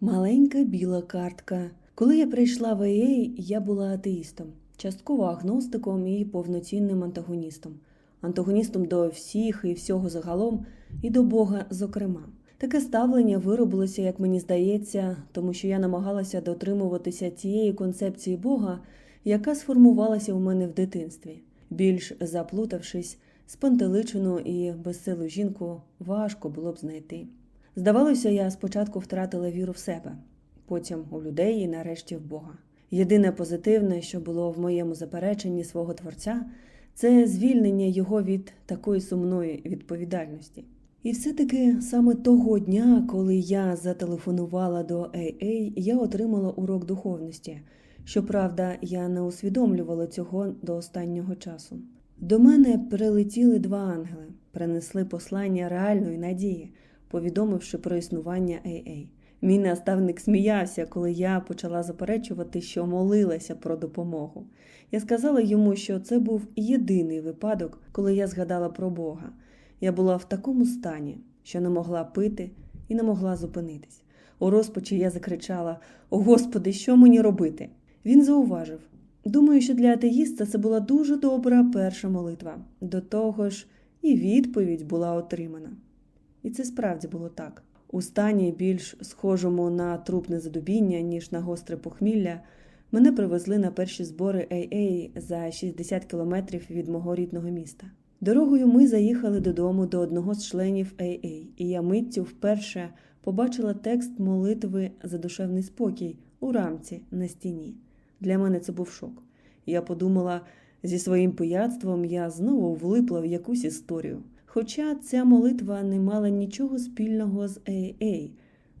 Маленька біла картка. Коли я прийшла в АА, я була атеїстом, частково агностиком і повноцінним антагоністом. Антагоністом до всіх і всього загалом, і до Бога, зокрема. Таке ставлення виробилося, як мені здається, тому що я намагалася дотримуватися тієї концепції Бога, яка сформувалася у мене в дитинстві. Більш заплутавшись, спантеличену і безсилу жінку важко було б знайти. Здавалося, я спочатку втратила віру в себе, потім у людей і нарешті в Бога. Єдине позитивне, що було в моєму запереченні свого творця, це звільнення його від такої сумної відповідальності. І все-таки саме того дня, коли я зателефонувала до AA, я отримала урок духовності. Щоправда, я не усвідомлювала цього до останнього часу. До мене прилетіли два ангели, принесли послання реальної надії, повідомивши про існування AA. Мій наставник сміявся, коли я почала заперечувати, що молилася про допомогу. Я сказала йому, що це був єдиний випадок, коли я згадала про Бога. Я була в такому стані, що не могла пити і не могла зупинитись. У розпачі я закричала: О Господи, що мені робити? Він зауважив. Думаю, що для атеїста це була дуже добра перша молитва. До того ж, і відповідь була отримана. І це справді було так. У стані більш схожому на трупне задубіння, ніж на гостре похмілля, мене привезли на перші збори AA за 60 кілометрів від мого рідного міста. Дорогою ми заїхали додому до одного з членів AA, і я миттю вперше побачила текст молитви за душевний спокій у рамці на стіні. Для мене це був шок. Я подумала, зі своїм пияцтвом я знову влипла в якусь історію. Хоча ця молитва не мала нічого спільного з AA.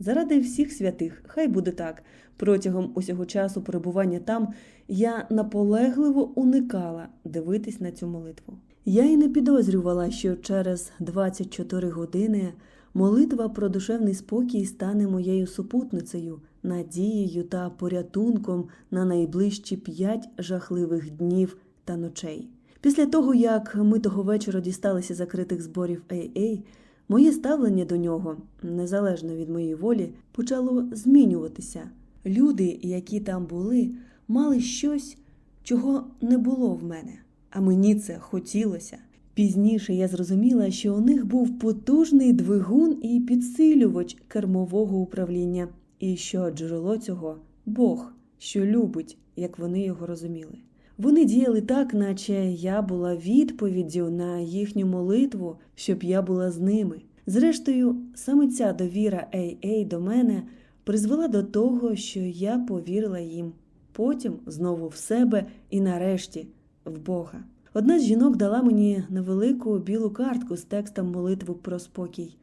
Заради всіх святих, хай буде так. Протягом усього часу перебування там я наполегливо уникала дивитись на цю молитву. Я й не підозрювала, що через 24 години молитва про душевний спокій стане моєю супутницею, надією та порятунком на найближчі п'ять жахливих днів та ночей. Після того, як ми того вечора дісталися закритих зборів AA, моє ставлення до нього, незалежно від моєї волі, почало змінюватися. Люди, які там були, мали щось, чого не було в мене, а мені це хотілося. Пізніше я зрозуміла, що у них був потужний двигун і підсилювач кермового управління, і що джерело цього Бог, що любить, як вони його розуміли. Вони діяли так, наче я була відповіддю на їхню молитву, щоб я була з ними. Зрештою, саме ця довіра AA до мене призвела до того, що я повірила їм, потім знову в себе і нарешті в Бога. Одна з жінок дала мені невелику білу картку з текстом молитви про спокій.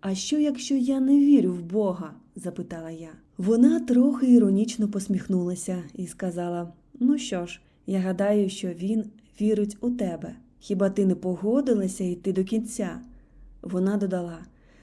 А що, якщо я не вірю в Бога? запитала я. Вона трохи іронічно посміхнулася і сказала: Ну що ж, я гадаю, що він вірить у тебе. Хіба ти не погодилася йти до кінця? Вона додала: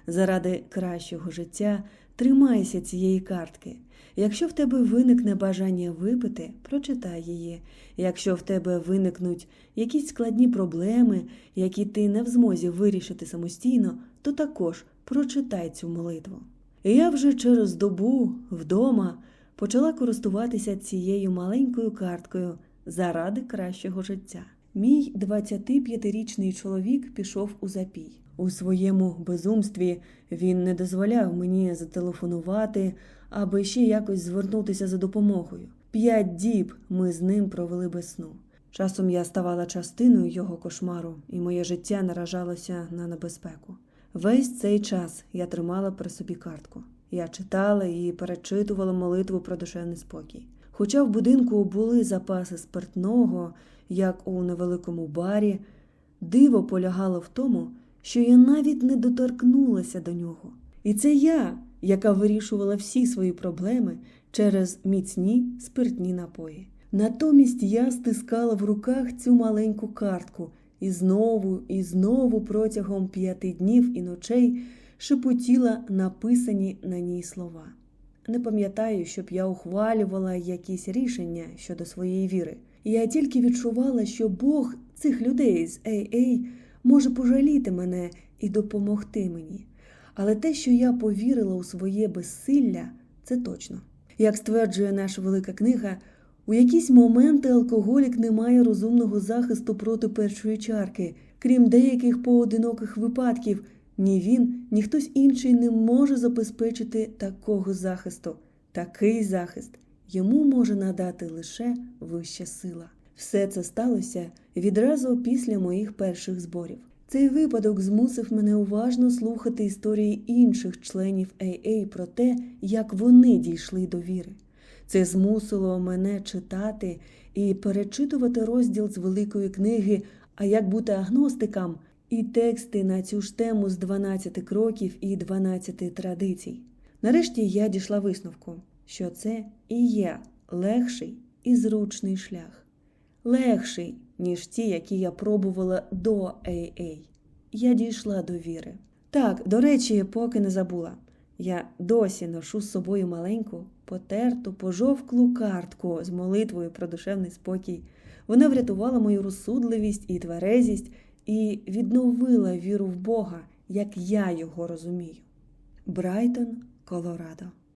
заради кращого життя тримайся цієї картки. Якщо в тебе виникне бажання випити, прочитай її. Якщо в тебе виникнуть якісь складні проблеми, які ти не в змозі вирішити самостійно, то також прочитай цю молитву. І я вже через добу вдома почала користуватися цією маленькою карткою заради кращого життя. Мій 25-річний чоловік пішов у запій. У своєму безумстві він не дозволяв мені зателефонувати, аби ще якось звернутися за допомогою. П'ять діб ми з ним провели без сну. Часом я ставала частиною його кошмару, і моє життя наражалося на небезпеку. Весь цей час я тримала при собі картку. Я читала і перечитувала молитву про душевний спокій. Хоча в будинку були запаси спиртного, як у невеликому барі, диво полягало в тому, що я навіть не доторкнулася до нього. І це я, яка вирішувала всі свої проблеми через міцні спиртні напої. Натомість я стискала в руках цю маленьку картку і знову і знову протягом п'яти днів і ночей шепотіла написані на ній слова. Не пам'ятаю, щоб я ухвалювала якісь рішення щодо своєї віри. Я тільки відчувала, що Бог цих людей з AA може пожаліти мене і допомогти мені. Але те, що я повірила у своє безсилля, це точно. Як стверджує наша велика книга, у якісь моменти алкоголік не має розумного захисту проти першої чарки, крім деяких поодиноких випадків, ні він, ні хтось інший не може забезпечити такого захисту. Такий захист йому може надати лише вища сила. Все це сталося відразу після моїх перших зборів. Цей випадок змусив мене уважно слухати історії інших членів AA про те, як вони дійшли до віри. Це змусило мене читати і перечитувати розділ з великої книги А як бути агностикам і тексти на цю ж тему з 12 кроків і 12 традицій. Нарешті я дійшла висновку, що це і є легший і зручний шлях. Легший, ніж ті, які я пробувала до AA. Я дійшла до віри. Так, до речі, поки не забула. Я досі ношу з собою маленьку, потерту, пожовклу картку з молитвою про душевний спокій. Вона врятувала мою розсудливість і тверезість і відновила віру в Бога, як я його розумію. Брайтон, Колорадо.